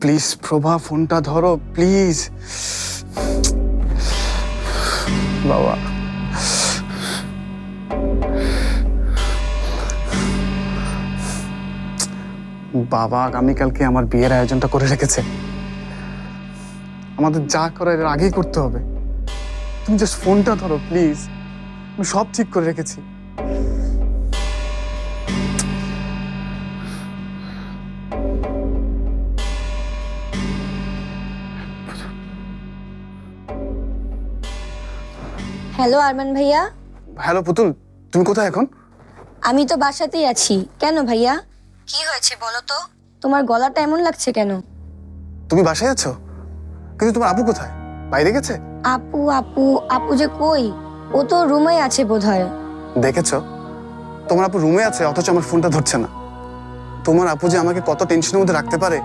Please প্রভা ফোনটা ধরো please বাবা বাবা আগামীকালকে আমার বিয়ের আয়োজনটা করে রেখেছে। আমাদের যা করার এর আগেই করতে হবে। তুমি জাস্ট ফোনটা ধরো প্লিজ আমি সব ঠিক করে রেখেছি। হ্যালো আরমান ভাইয়া। হ্যালো পুতুল তুমি কোথায় এখন? আমি তো বাসাতেই আছি। কেন ভাইয়া? কি হয়েছে বলো তো? তোমার গলাটা এমন লাগছে কেন? তুমি বাসায় আছো? কিন্তু তোমার আপু কোথায়? বাইরে গেছে? আপু আপু আপু যে কই? ও তো রুমে আছে বোধহয়। দেখেছ? তোমার আপু রুমে আছে অথচ আমার ফোনটা ধরছে না। তোমার আপু যে আমাকে কত টেনশনের মধ্যে রাখতে পারে?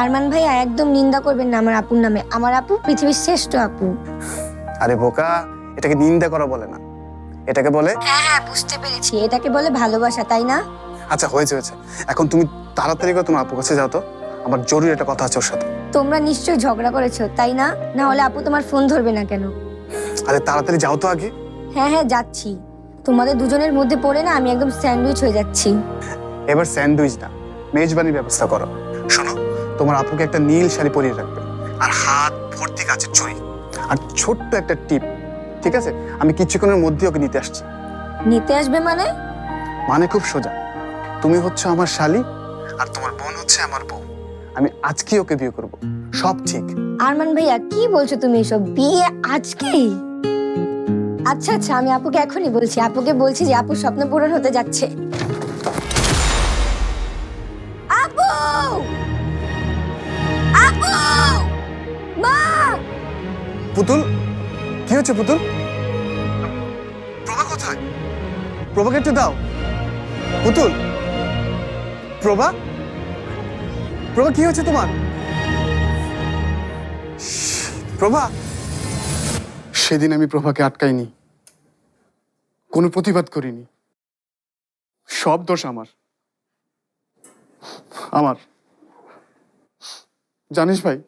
আরমান ভাইয়া একদম নিন্দা করবেন না আমার আপুর নামে। আমার আপু পৃথিবীর শ্রেষ্ঠ আপু। আরে বোকা এটাকে নিন্দা করা বলে না। এটাকে বলে হ্যাঁ হ্যাঁ বুঝতে পেরেছি। এটাকে বলে ভালোবাসা তাই না? আচ্ছা হয়েছে হয়েছে। এখন তুমি তাড়াতাড়ি করে তোমার আপু কাছে যাও তো। আমার জরুরি একটা কথা আছে ওর সাথে। তোমরা নিশ্চয়ই ঝগড়া করেছ তাই না? না হলে আপু তোমার ফোন ধরবে না কেন? আরে তাড়াতাড়ি যাও তো আগে। হ্যাঁ হ্যাঁ যাচ্ছি। তোমাদের দুজনের মধ্যে পড়ে না আমি একদম স্যান্ডউইচ হয়ে যাচ্ছি। এবার স্যান্ডউইচ না মেজবানির ব্যবস্থা করো। শোনো তোমার আপুকে একটা নীল শাড়ি পরিয়ে রাখবে। আর হাত ভর্তি গাছের চড়ি আর ছোট্ট একটা টিপ ঠিক আছে? আমি কিছুক্ষণের মধ্যে ওকে নিতে আসছি। নিতে আসবে মানে? মানে খুব সোজা। তুমি হচ্ছে আমার শালি আর তোমার বোন হচ্ছে আমার বউ। আমি আজকেই ওকে বিয়ে করব। সব ঠিক। আরমান ভাইয়া কি বলছো তুমি এসব? বিয়ে আজকেই আচ্ছা আচ্ছা আমি আপুকে এখনই বলছি। আপুকে বলছি যে আপুর স্বপ্ন পূরণ হতে যাচ্ছে। আপু! আপু! মা! পুতুল কি হচ্ছে পুতুল? প্রভা কোথায়? প্রভাকে একটু দাও। পুতুল? প্রভা? প্রভা, কি হচ্ছে তোমার? প্রভা? সেদিন আমি প্রভাকে আটকাইনি। কোনো প্রতিবাদ করিনি। সব দোষ আমার। আমার। জানিস ভাই,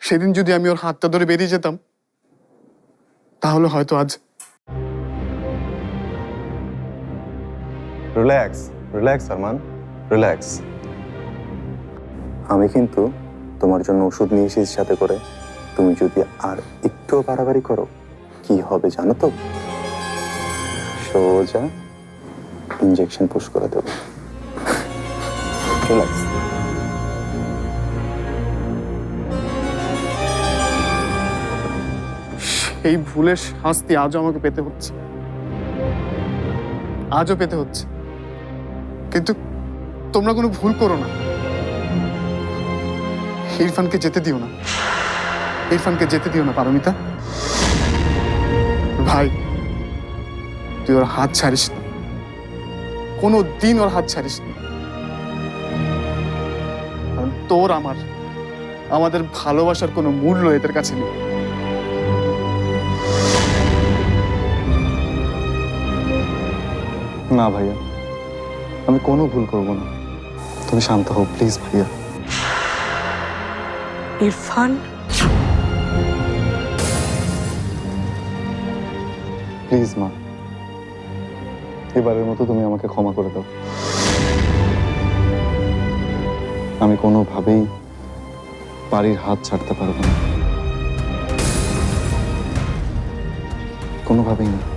সেদিন যদি আমি ওর হাতটা ধরে বেরিয়ে যেতাম তাহলে হয়তো আজ রিল্যাক্স রিল্যাক্স আরমান রিল্যাক্স আমি কিন্তু তোমার জন্য ওষুধ নিয়ে এসেছি সাথে করে। তুমি যদি আর একটুও বাড়াবাড়ি করো কি হবে জানো তো? সোজা ইঞ্জেকশন পুশ করে দেবো। রিল্যাক্স এই ভুলের শাস্তি আজও আমাকে পেতে হচ্ছে। আজও পেতে হচ্ছে। কিন্তু তোমরা কোনো ভুল করো না। ইরফানকে যেতে দিও না। ইরফানকে যেতে দিও না, পারমিতা। ভাই, তুই ওর হাত ছাড়িস না। কোনো দিন ওর হাত ছাড়িস না। তোর আমার, আমাদের ভালোবাসার কোনো মূল্য এদের কাছে নেই। না ভাইয়া। আমি কোনো ভুল করব না। তুমি শান্ত হও প্লিজ ভাইয়া। ইরফান? প্লিজ মা। এবারের মতো তুমি আমাকে ক্ষমা করে দাও। আমি কোনোভাবেই বাড়ির হাত ছাড়তে পারব না। কোনোভাবেই না।